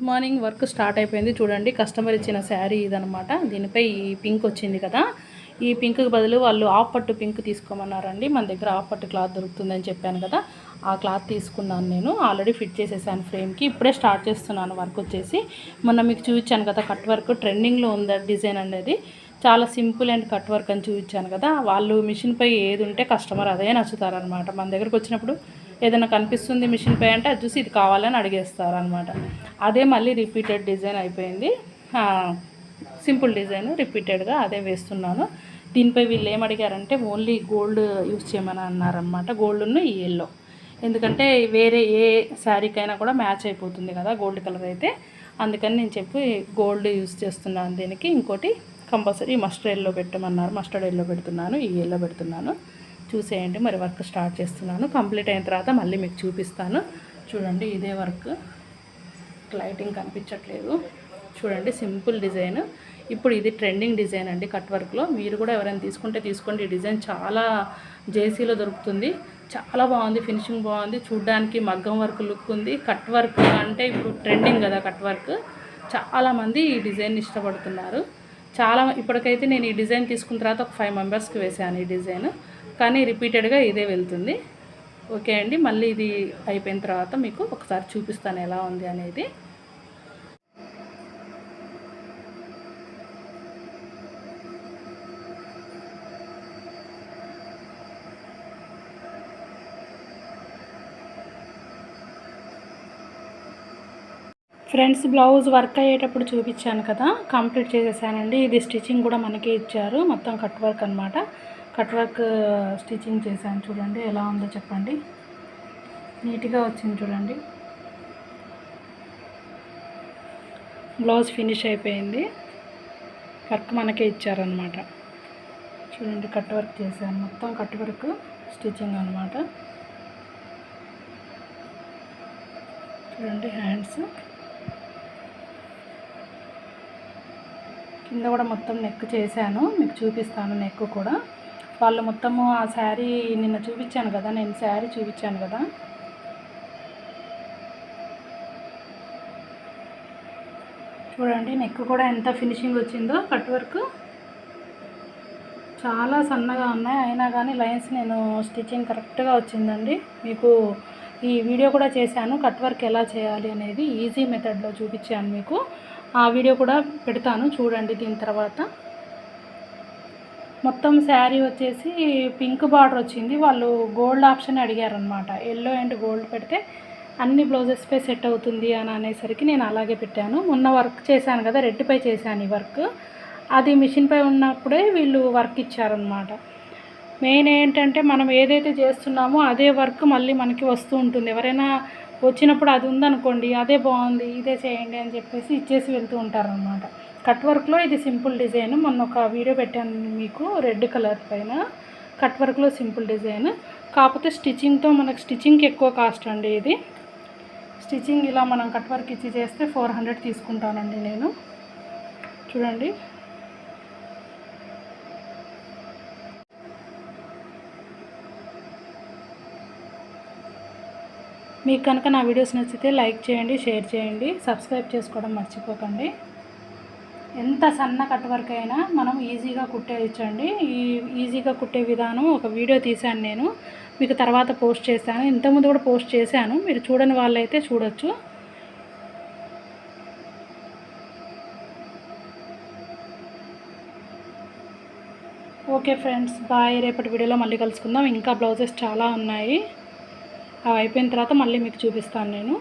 Good morning work start అయిపోయింది. చూడండి customer ఇచ్చిన శారీ ఇదనమాట దీనిపై ఈ పింక్ వచ్చింది కదా. ఈ పింక్కి బదులు వాళ్ళు ఆఫ్ పట్టు పింక్ తీసుకోమన్నారండి. మన దగ్గర ఆఫ్ పట్టు క్లాత్ దొరుకుతుందని చెప్పాను కదా. ఆ క్లాత్ తీసుకున్నాను నేను. ఆల్రెడీ ఫిట్ చేసేసాను ఫ్రేమ్కి. ఇప్పుడే స్టార్ట్ చేస్తున్నాను వర్క్ వచ్చేసి. మొన్న మీకు చూపించాను కదా కట్ వర్క్ ట్రెండింగ్లో ఉంది డిజైన్ అనేది. చాలా సింపుల్ అండ్ కట్ వర్క్ అని చూపించాను కదా. వాళ్ళు మిషన్పై ఏది ఉంటే కస్టమర్ అదే నచ్చుతారనమాట మన దగ్గరకు వచ్చినప్పుడు ఏదైనా కనిపిస్తుంది మిషన్ పై అంటే అది చూసి ఇది కావాలని అడిగేస్తారనమాట అదే మళ్ళీ రిపీటెడ్ డిజైన్ అయిపోయింది. సింపుల్ డిజైన్ రిపీటెడ్గా అదే వేస్తున్నాను. దీనిపై వీళ్ళు ఏం అడిగారంటే ఓన్లీ గోల్డ్ యూజ్ చేయమని అన్నారనమాట గోల్డ్ను ఈ ఎల్లో ఎందుకంటే వేరే ఏ శారీకైనా కూడా మ్యాచ్ అయిపోతుంది కదా గోల్డ్ కలర్ అయితే. అందుకని నేను చెప్పి గోల్డ్ యూజ్ చేస్తున్నాను దీనికి. ఇంకోటి కంపల్సరీ మస్టర్డ్ ఎల్లో పెట్టమన్నారు. మస్టర్డ్ ఎల్లో పెడుతున్నాను ఈ ఎల్లో పెడుతున్నాను. చూసేయండి. మరి వర్క్ స్టార్ట్ చేస్తున్నాను. కంప్లీట్ అయిన తర్వాత మళ్ళీ మీకు చూపిస్తాను. చూడండి ఇదే వర్క్. లైటింగ్ కనిపించట్లేదు. చూడండి సింపుల్ డిజైన్. ఇప్పుడు ఇది ట్రెండింగ్ డిజైన్ అండి కట్ వర్క్లో మీరు కూడా ఎవరైనా తీసుకుంటే తీసుకోండి. ఈ డిజైన్ చాలా జేసీలో దొరుకుతుంది. చాలా బాగుంది ఫినిషింగ్ బాగుంది. చూడ్డానికి మగ్గం వర్క్ లుక్ ఉంది. కట్ వర్క్ అంటే ఇప్పుడు ట్రెండింగ్ కదా కట్ వర్క్. చాలామంది ఈ డిజైన్ ఇష్టపడుతున్నారు. చాలా ఇప్పటికైతే నేను ఈ డిజైన్ తీసుకున్న తర్వాత ఒక ఫైవ్ మెంబర్స్కి వేసాను ఈ డిజైన్. కానీ రిపీటెడ్గా ఇదే వెళ్తుంది. ఓకే అండి. మళ్ళీ ఇది అయిపోయిన తర్వాత మీకు ఒకసారి చూపిస్తాను ఎలా ఉంది అనేది. ఫ్రెండ్స్ బ్లౌజ్ వర్క్ అయ్యేటప్పుడు చూపించాను కదా. కంప్లీట్ చేసేసానండి. ఇది స్టిచ్చింగ్ కూడా మనకే ఇచ్చారు. మొత్తం కట్ వర్క్ అనమాట కట్ వర్క్ స్టిచ్చింగ్ చేశాను చూడండి ఎలా ఉందో చెప్పండి. నీట్గా వచ్చింది చూడండి. బ్లౌజ్ ఫినిష్ అయిపోయింది. వర్క్ మనకే ఇచ్చారనమాట చూడండి కట్ వర్క్ చేశాను. మొత్తం కట్ వర్క్ స్టిచ్చింగ్ అనమాట చూడండి హ్యాండ్స్. కింద కూడా మొత్తం నెక్ చేశాను. మీకు చూపిస్తాను నెక్ కూడా. వాళ్ళు మొత్తము ఆ శారీ నిన్న చూపించాను కదా నేను శారీ చూపించాను కదా. చూడండి నెక్ కూడా ఎంత ఫినిషింగ్ వచ్చిందో కట్ వర్క్ చాలా సన్నగా ఉన్నాయి. అయినా కానీ లైన్స్ నేను స్టిచ్చింగ్ కరెక్ట్గా వచ్చిందండి. మీకు ఈ వీడియో కూడా చేశాను కట్ వర్క్ ఎలా చేయాలి అనేది ఈజీ మెథడ్లో చూపించాను మీకు. ఆ వీడియో కూడా పెడతాను చూడండి దీని తర్వాత. మొత్తం శారీ వచ్చేసి పింక్ బార్డర్ వచ్చింది. వాళ్ళు గోల్డ్ ఆప్షన్ అడిగారనమాట ఎల్లో అండ్ గోల్డ్ పెడితే అన్ని బ్లౌజెస్పై సెట్ అవుతుంది అని అనేసరికి నేను అలాగే పెట్టాను. మొన్న వర్క్ చేశాను కదా రెడ్పై చేశాను ఈ వర్క్. అది మిషన్పై ఉన్నప్పుడే వీళ్ళు వర్క్ ఇచ్చారనమాట మెయిన్ ఏంటంటే మనం ఏదైతే చేస్తున్నామో అదే వర్క్ మళ్ళీ మనకి వస్తూ ఉంటుంది. ఎవరైనా వచ్చినప్పుడు అది ఉందనుకోండి అదే బాగుంది ఇదే చేయండి అని చెప్పేసి ఇచ్చేసి వెళ్తూ ఉంటారనమాట కట్ వర్క్లో ఇది సింపుల్ డిజైన్. మొన్న ఒక వీడియో పెట్టాను మీకు రెడ్ కలర్ పైన. కట్ వర్క్లో సింపుల్ డిజైన్. కాకపోతే స్టిచ్చింగ్తో మనకు స్టిచ్చింగ్కి ఎక్కువ కాస్ట్ అండి ఇది. స్టిచ్చింగ్ ఇలా మనం కట్ వర్క్ ఇచ్చి చేస్తే ఫోర్ హండ్రెడ్ తీసుకుంటానండి నేను. చూడండి. మీకు కనుక నా వీడియోస్ నచ్చితే లైక్ చేయండి షేర్ చేయండి. సబ్స్క్రైబ్ చేసుకోవడం మర్చిపోకండి. ఎంత సన్న కట్ వర్క్ అయినా మనం ఈజీగా కుట్టేయచ్చండి. ఈ ఈజీగా కుట్టే విధానం ఒక వీడియో తీశాను నేను. మీకు తర్వాత పోస్ట్ చేశాను. ఇంతకుముందు కూడా పోస్ట్ చేశాను. మీరు చూడని వాళ్ళైతే చూడొచ్చు. Okay friends bye. రేపటి వీడియోలో మళ్ళీ కలుసుకుందాం. ఇంకా బ్లౌజెస్ చాలా ఉన్నాయి. అవి అయిపోయిన తర్వాత మళ్ళీ మీకు చూపిస్తాను నేను.